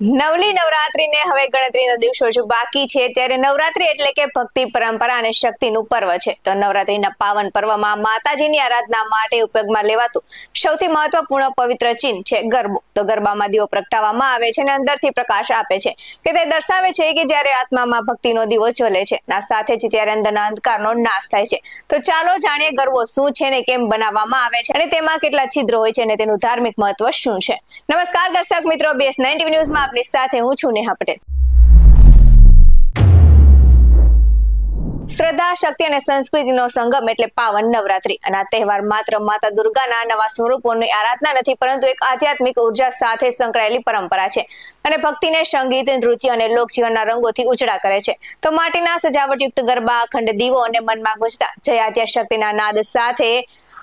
નવલી નવરાત્રીને હવે ગણતરીના દિવસો જ બાકી છે. ત્યારે નવરાત્રી એટલે કે ભક્તિ પરંપરા અને શક્તિનું પર્વ છે. તો નવરાત્રીના પાવન પર્વમાં માતાજીની આરાધના માટે ઉપયોગમાં લેવાતું સૌથી મહત્વપૂર્ણ પવિત્ર ચિહ્ન છે ગરબો. તો ગરબામાં દીવો પ્રગટાવવામાં આવે છે અને અંદરથી પ્રકાશ આપે છે કે તે દર્શાવે છે કે જ્યારે આત્મામાં ભક્તિનો દીવો જ્વલે છે ના સાથે જ ત્યારે અંદરના અંધકારનો નાશ થાય છે. તો ચાલો જાણીએ ગરબો શું છે ને કેમ બનાવવામાં આવે છે અને તેમાં કેટલા છિદ્રો હોય છે અને તેનું ધાર્મિક મહત્વ શું છે. નમસ્કાર દર્શક મિત્રો બેસ નાઇન્ટી ન્યૂઝમાં આપની સાથે હું છું નેહા પટેલ. શ્રદ્ધા, શક્તિ અને સંસ્કૃતિનો સંગમ એટલે પાવન નવરાત્રી. અને આ તહેવાર માત્ર માતા દુર્ગાના નવા સ્વરૂપોની આરાધના નથી, પરંતુ એક આધ્યાત્મિક ઊર્જા સાથે સંકળાયેલી પરંપરા છે. અને ભક્તિને સંગીત, નૃત્ય અને લોકજીવનના રંગોથી ઉજળા કરે છે. તો માટીના સજાવટયુક્ત ગરબા, અખંડ દીવો અને મનમાં ગુંજતા જય આદ્યા શક્તિના નાદ સાથે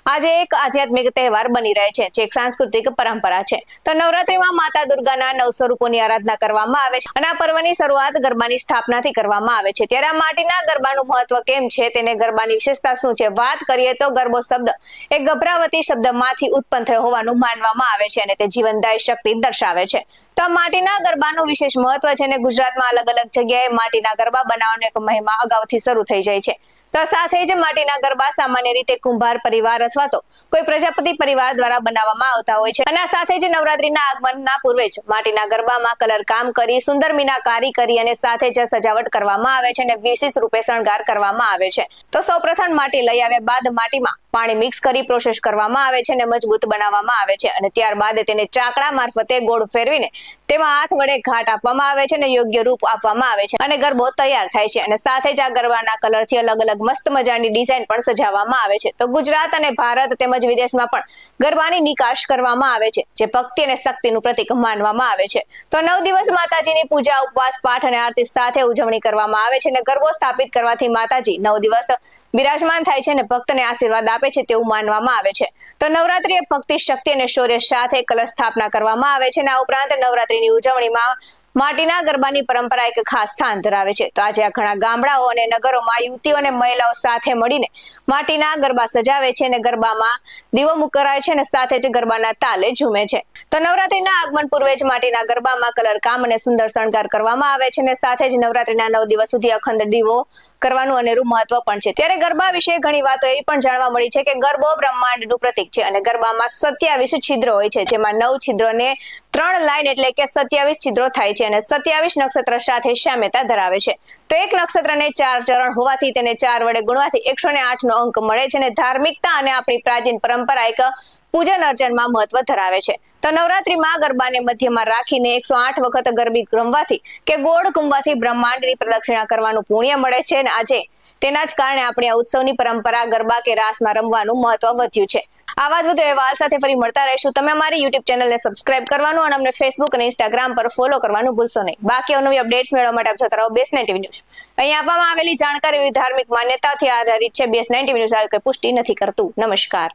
આજે એક આધ્યાત્મિક તહેવાર બની રહે છે, જે એક સાંસ્કૃતિક પરંપરા છે. તો નવરાત્રીમાં માતા દુર્ગાના નવ સ્વરૂપોની આરાધના કરવામાં આવે છે અને આ પર્વની શરૂઆત ગરબાની સ્થાપનાથી કરવામાં આવે છે. ત્યારે આ માટીના ગરબાનું મહત્વ કેમ છે, તેને ગરબાની વિશેષતા શું છે, વાત કરીએ તો ગરબો શબ્દ એ ગભરાવતી શબ્દમાંથી ઉત્પન્ન થયો હોવાનું માનવામાં આવે છે અને તે જીવનદાયી શક્તિ દર્શાવે છે. તો આ માટીના ગરબાનું વિશેષ મહત્વ છે અને ગુજરાતમાં અલગ અલગ જગ્યાએ માટીના ગરબા બનાવવાનો એક મહિમા અગાઉથી શરૂ થઈ જાય છે. તો સાથે જ માટીના ગરબા સામાન્ય રીતે કુંભાર પરિવાર અથવા તો કોઈ પ્રજાપતિ પરિવાર દ્વારા બનાવવામાં આવતા હોય છે. અને આ સાથે જ નવરાત્રીના આગમનના પૂર્વે જ માટીના ગરબામાં કલર કામ કરી, સુંદર મીનાકારી કરી અને સાથે જ સજાવટ કરવામાં આવે છે અને વિશેષ રૂપે શણગાર કરવામાં આવે છે. તો સૌપ્રથમ માટી લઈ આવ્યા બાદ માટીમાં પાણી મિક્સ કરી પ્રોસેસ કરવામાં આવે છે અને મજબૂત બનાવવામાં આવે છે અને ત્યારબાદ તેને ચાકડા મારફતે ગોળ ફેરવીને તેમાં હાથ વડે ઘાટ આપવામાં આવે છે અને યોગ્ય રૂપ આપવામાં આવે છે અને ગરબો તૈયાર થાય છે અને સાથે જ આ ગરબાના કલરથી અલગ અલગ મસ્ત મજાની ડિઝાઇન પણ સજાવવામાં આવે છે. તો ગુજરાત અને ભારત તેમજ વિદેશમાં પણ ગરબાની નિકાશ કરવામાં આવે છે, જે ભક્તિ અને શક્તિનું પ્રતીક માનવામાં આવે છે. તો નવ દિવસ માતાજીની પૂજા, ઉપવાસ, પાઠ અને આરતી સાથે ઉજવણી કરવામાં આવે છે અને ગરબો સ્થાપિત કરવાથી માતાજી નવ દિવસ બિરાજમાન થાય છે અને ભક્તને આશીર્વાદ આપે છે તેવું માનવામાં આવે છે. તો નવરાત્રી ભક્તિ, શક્તિ અને શૌર્ય સાથે કલશ સ્થાપના કરવામાં આવે છે અને આ ઉપરાંત નવરાત્રીની ઉજવણીમાં માટીના ગરબાની પરંપરા એક ખાસ સ્થાન ધરાવે છે. તો આજે આ ઘણા ગામડાઓ અને નગરોમાં યુવતીઓ અને મહિલાઓ સાથે મળીને માટીના ગરબા સજાવે છે અને ગરબામાં દીવો મુકરાય છે અને સાથે જ ગરબાના તાલે ઝૂમે છે. તો નવરાત્રીના આગમન પૂર્વે જ માટીના ગરબામાં કલર કામ અને સુંદર શણગાર કરવામાં આવે છે અને સાથે જ નવરાત્રીના નવ દિવસ સુધી અખંડ દીવો કરવાનું અનેરું મહત્વ પણ છે. ત્યારે ગરબા વિશે ઘણી વાતો એ પણ જાણવા મળી છે કે ગરબો બ્રહ્માંડનું પ્રતીક છે અને ગરબામાં સત્યાવીસ છિદ્રો હોય છે, જેમાં નવ છિદ્રોને ત્રણ લાઈન એટલે કે સત્યાવીસ છિદ્રો થાય છે. અને સત્યાવીસ નક્ષત્ર સાથે સામ્યતા ધરાવે છે. તો એક નક્ષત્રને ચાર ચરણ હોવાથી તેને ચાર વડે ગુણવાથી એકસો ને આઠ નો અંક મળે છે અને ધાર્મિકતા અને આપણી પ્રાચીન પરંપરા એક પૂજન અર્ચનમાં મહત્વ ધરાવે છે. તો નવરાત્રીમાં ગરબાને મધ્યમાં રાખીને એકસો આઠ વખત ગરબી રમવાથી કે ગોળ કુંભવાથી બ્રહ્માંડની પ્રદક્ષિણા કરવાનું પુણ્ય મળે છે અને આજે તેના જ કારણે આપણે આ ઉત્સવની પરંપરા ગરબા કે રાસમાં રમવાનું મહત્વ વધ્યું છે. આવા જ વધુ અહેવાલ સાથે ફરી મળતા રહીશું. તમે અમારી યુટ્યુબ ચેનલને સબસ્ક્રાઇબ કરવાનું અને અમને ફેસબુક અને ઇન્સ્ટાગ્રામ પર ફોલો કરવાનું ભૂલશો નહીં. બાકી અવનવી અપડેટ્સ મેળવવા માટે આપ રહો બેસ નાઇન્ટી ન્યૂઝ. અહીં આપવામાં આવેલી જાણકારી એવી ધાર્મિક માન્યતાથી આધારિત છે. બેસ નાઇન્ટી ન્યૂઝ આવી કોઈ પુષ્ટિ નથી કરતું. નમસ્કાર.